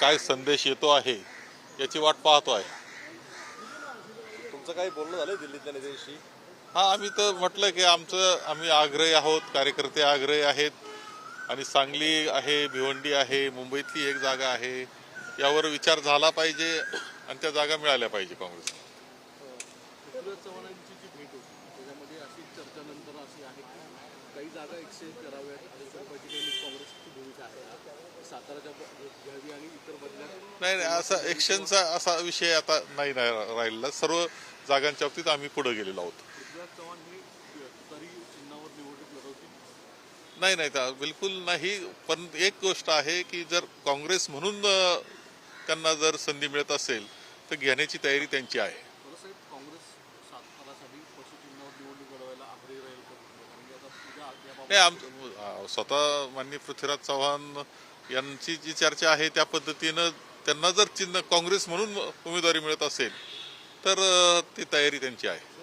काय संदेश येतो आहे याची वाट पाहतो आहे. तुमचं काही बोलणं झालं दिल्लीतल्या नेत्यांशी? हा आम्ही तर म्हटलं की आमचं आम्ही आग्रही आहोत कार्यकर्ते आग्रही आहेत. आणि सांगली आहे भिवंडी आहे मुंबईतली एक जागा आहे. यावर विचार झाला पाहिजे आणि त्या जागा मिळाल्या पाहिजे काँग्रेसला. काही जागा एक्सचेंज कराव्यात नाही नाही असा एक्शनचा असा विषय आता नाही राहिलेला. सर्व जागांच्या बाबतीत आम्ही पुढे गेलेलो आहोत. नाही नाही बिलकुल नाही. पण एक गोष्ट आहे की जर काँग्रेस म्हणून त्यांना जर संधी मिळत असेल तर घेण्याची तयारी त्यांची आहे. नाही आम स्वतः माननीय पृथ्वीराज चव्हाण यांची जी चर्चा आहे त्या पद्धतीनं त्यांना जर चिन्ह काँग्रेस म्हणून उमेदवारी मिळत असेल तर ती तयारी त्यांची आहे.